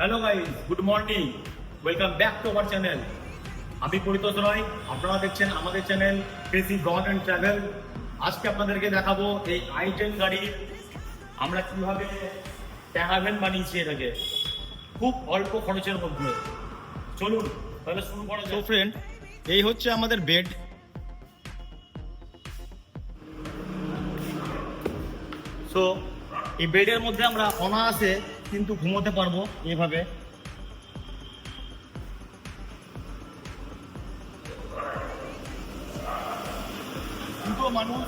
Hello guys good morning welcome back to our channel আমি পরিতোষ রয়। আপনারা দেখছেন আমাদের channel crazy gone and travel আজকে আপনাদেরকে দেখাবো এই আই টেন গাড়ির আমরা কীভাবে ক্যারাভেন বানিয়েছি এটাকে। খুব অল্প খরচের মধ্যে। চলুন, তাহলে শুরু করা যাক। ফ্রেন্ড এই হচ্ছে আমাদের বেড সো এই বেডের মধ্যে আমরা অনায়াসে কিন্তু ঘুমোতে পারব এভাবে দুটো মানুষ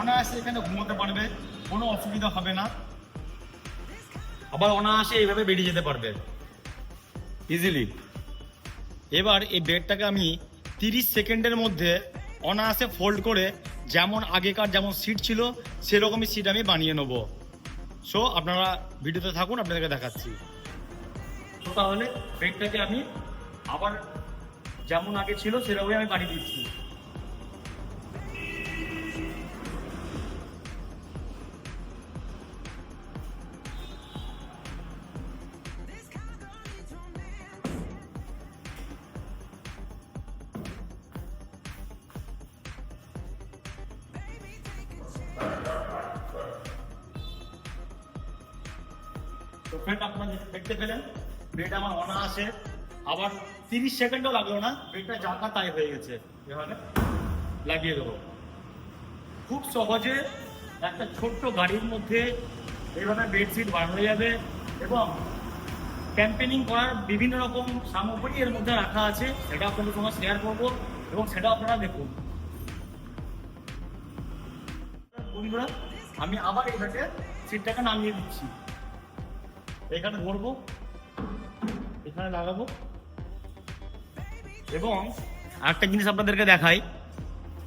অনায়াসে এখানে ঘুমোতে পারবে, কোনো অসুবিধা হবে না। আবার অনায়াসে এইভাবে বেরিয়ে যেতে পারবে। ইজিলি এবার এই বেডটাকে আমি তিরিশ সেকেন্ডের মধ্যে অনায়াসে ফোল্ড করে যেমন আগেকার যেমন সিট ছিল, সেরকমই সিট আমি বানিয়ে নেব। সো আপনারা ভিডিওতে থাকুন, আপনাদেরকে দেখাচ্ছি। তাহলে বেডটাকে আমি আবার যেমন আগে ছিল সেরকমই আমি বানিয়ে দিচ্ছি। ফ্রেন্ড আপনারা দেখতে পেলেন ব্রেড আমার অনায়াসে আবার তিরিশ সেকেন্ডও লাগল না ব্রেডটা জাকা তাই হয়ে গেছে। এভাবে লাগিয়ে দেবো। খুব সহজে একটা ছোট্ট গাড়ির মধ্যে এইভাবে বেডশিট বানানো যাবে এবং ক্যাম্পেনিং করার বিভিন্ন রকম সামগ্রী এর মধ্যে রাখা আছে, সেটা আপনাদের সঙ্গে শেয়ার করব এবং সেটা আপনারা দেখুন। আমি আবার এইটাকে সিটটাকে নামিয়ে দিচ্ছি। এখানে ধরবো, এখানে লাগাবো। এবং একটা জিনিস আপনাদেরকে দেখাই,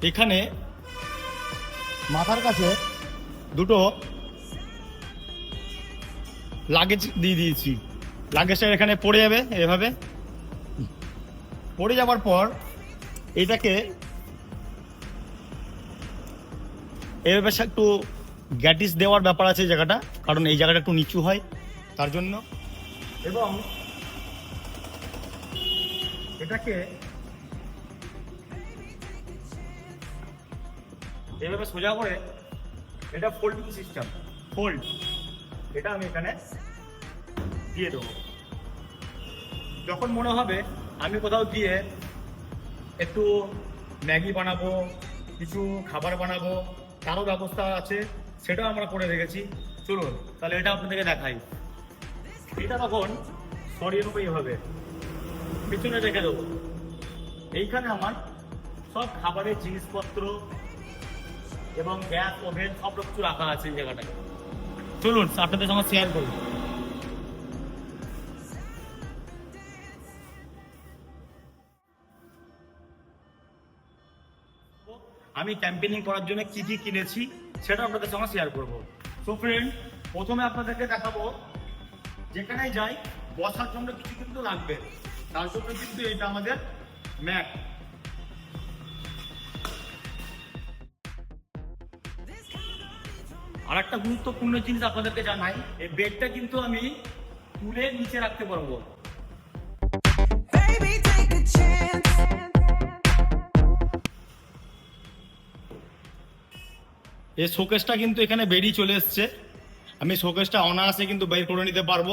এখানে মাথার কাছে দুটো লাগেজ দিয়ে দিয়েছি। লাগেজটা এখানে পড়ে যাবে এভাবে। পড়ে যাওয়ার পর এটাকে এভাবে একটু গ্যাটিস দেওয়ার ব্যাপার আছে জায়গাটা, কারণ এই জায়গাটা একটু নিচু হয়। তার জন্য? এবং এটাকে এভাবে সোজা করে এটা ফোল্ডিং সিস্টেম ফোল্ড এটা আমি এখানে দিয়ে দেবো। যখন মনে হবে আমি কোথাও গিয়ে একটু ম্যাগি বানাবো কিছু খাবার বানাবো তারও ব্যবস্থা আছে সেটাও আমরা করে রেখেছি। চলুন তাহলে এটা আপনাদেরকে দেখাই। এটা তখন সরিয়ে নেব এইভাবে পিছনে রেখে দেবো। এইখানে আমার সব খাবারের জিনিসপত্র এবং গ্যাস, ওভেন সব কিছু রাখা আছে এই জায়গাটায়। চলুন, আপনাদের সঙ্গে শেয়ার করুন আমি ক্যাম্পেনিং করার জন্য কি কি কিনেছি, সেটা আপনাদের সঙ্গে শেয়ার করব। সো ফ্রেন্ড প্রথমে আপনাদেরকে দেখাবো যেখানেই যাই বসার জন্য কিছু কিন্তু লাগবে। তার জন্য কিন্তু এটা আমাদের ম্যাট আর একটা গুরুত্বপূর্ণ জিনিস আপনাদেরকে জানাই এই বেডটা কিন্তু আমি তুলে নিচে রাখতে পারব. এই শোকেসটা কিন্তু এখানে বেরিয়ে চলে এসছে। আমি শোকেসটা অনায়াসে কিন্তু বের করে নিতে পারব।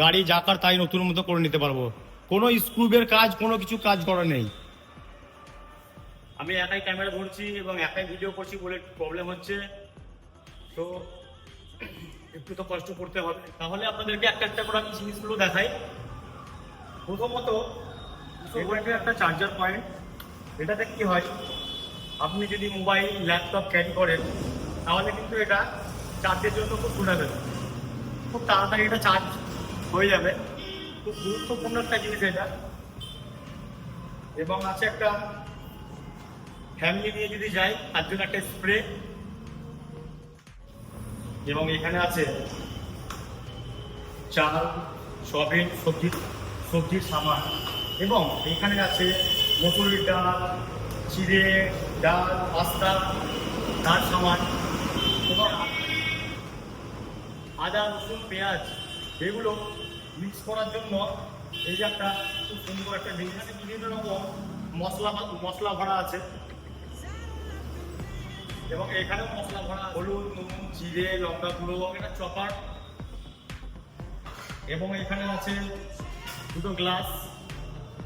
গাড়ি যাকার তাই নতুন মতো করে নিতে পারব। কোনো স্ক্রুবের কাজ, কোনো কিছু কাজ করা নেই। আমি একাই ক্যামেরা ধরছি এবং একাই ভিডিও করছি বলে প্রবলেম হচ্ছে। তো একটু তো কষ্ট করতে হবে। তাহলে আপনাদেরকে একটা একটা করে আমি জিনিসগুলো দেখাই। প্রথমত একটা চার্জার পয়েন্ট এটাতে কি হয়? আপনি যদি মোবাইল ল্যাপটপ ক্যারি করেন, তাহলে কিন্তু এটা চার্জের জন্য খুব সুবিধা খুব তাড়াতাড়ি এটা চার্জ হয়ে যাবে। খুব গুরুত্বপূর্ণ একটা জিনিস এটা। এবং আছে একটা ফ্যামিলি নিয়ে যদি যাই, তার জন্য একটা স্প্রে এবং এখানে আছে চাল সয়াবিন সবজি, সবজির সামান। এবং এখানে আছে মসুরির ডাল, চিড়ে, ডাল, পাস্তা, তার সামান। এবং আদা, রসুন, পেঁয়াজ, এগুলো মিক্স করার জন্য এই যে একটা খুব সুন্দর একটা জিনিস বিভিন্ন রকম মশলা মশলা ভরা আছে। এবং এখানেও মশলা ভরা হলুদ, নুন, জিরে, লঙ্কা গুঁড়ো, এটা চপার। এবং এখানে আছে দুটো গ্লাস,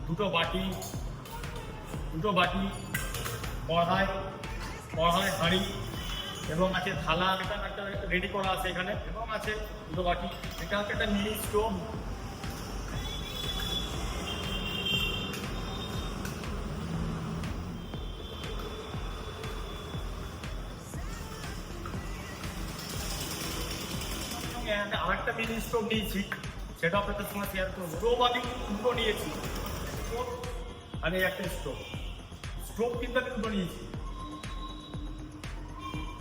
দুটো বাটি দুটো বাটি কড়াই কড়াই হাঁড়ি এবং আছে থালা এটা একটা রেডি করা আছে এখানে, এবং আছে দুটো বাটি। এটা হচ্ছে একটা মিনি স্টোভ আরেকটা মিনি স্টোভ নিয়েছি, সেটা আপনাদের সঙ্গে শেয়ার করব। স্টোভ আমি দুটো নিয়েছি। আর একটা স্টোভ স্টোভ কিন্তু আমি দুটো নিয়েছি।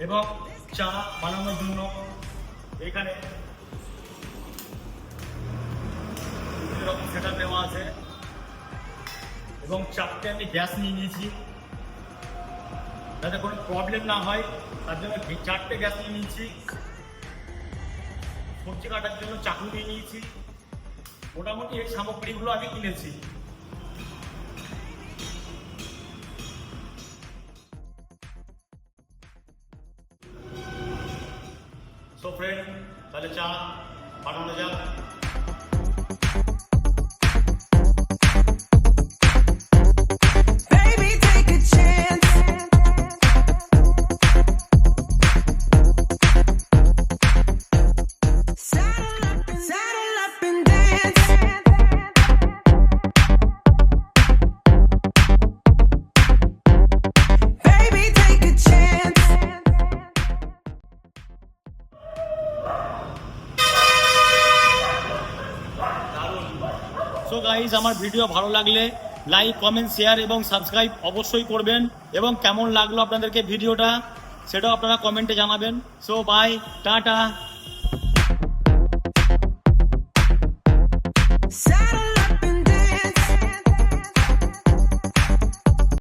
এবং চা বানানোর জন্য এখানে সেটা দেওয়া আছে। এবং চারটে আমি গ্যাস নিয়ে নিয়েছি। যাতে কোনো প্রবলেম না হয়, তার জন্য চারটে গ্যাস নিয়ে নিয়েছি। সবজি কাটার জন্য চাকু নিয়ে নিয়েছি। মোটামুটি এই সামগ্রীগুলো আমি কিনেছি। সো ফ্রেন্ড তাহলে চা বানানো যাক গাইজ আমার ভিডিও ভালো লাগলে লাইক কমেন্ট শেয়ার এবং সাবস্ক্রাইব অবশ্যই করবেন। এবং কেমন লাগল আপনাদেরকে ভিডিওটা সেটাও আপনারা কমেন্টে জানাবেন। So bye tata.